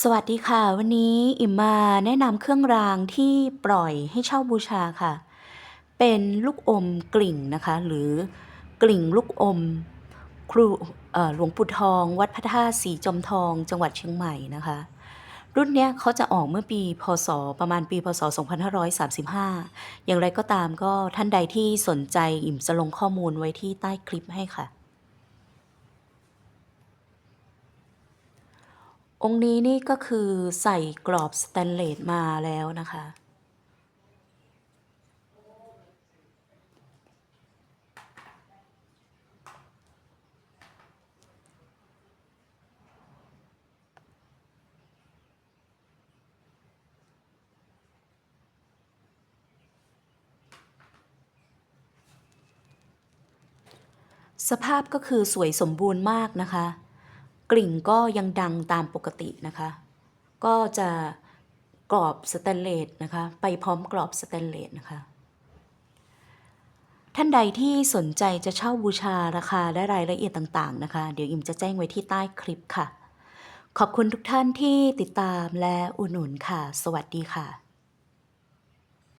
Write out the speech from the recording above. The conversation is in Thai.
สวัสดีค่ะ วันนี้อิมมาแนะนำเครื่องรางที่ปล่อยให้เช่าบูชาค่ะ เป็นลูกอมกลิ่งนะคะ หรือกลิ่งลูกอม ครูหลวงปู่ทอง วัดพระธาตุสีจอมทอง จังหวัดเชียงใหม่นะคะ รุ่นเนี้ยเขาจะออกเมื่อปีพศประมาณปีพศ 2535 อย่างไรก็ตามก็ท่านใดที่สนใจอิ่มจะลงข้อมูลไว้ที่ใต้คลิปให้ค่ะ องค์นี้นี่ก็คือใส่กรอบสแตนเลสมาแล้วนะคะ สภาพก็คือสวยสมบูรณ์มากนะคะ กลิ่งก็ยังดังตามปกตินะคะ ก็จะกรอบสแตนเลสนะคะ ไปพร้อมกรอบสแตนเลสนะคะ ท่านใดที่สนใจจะเช่าบูชาราคาและรายละเอียดต่างๆนะคะ เดี๋ยวอิมจะแจ้งไว้ที่ใต้คลิปค่ะ ขอบคุณทุกท่านที่ติดตามและอุดหนุนค่ะ สวัสดีค่ะ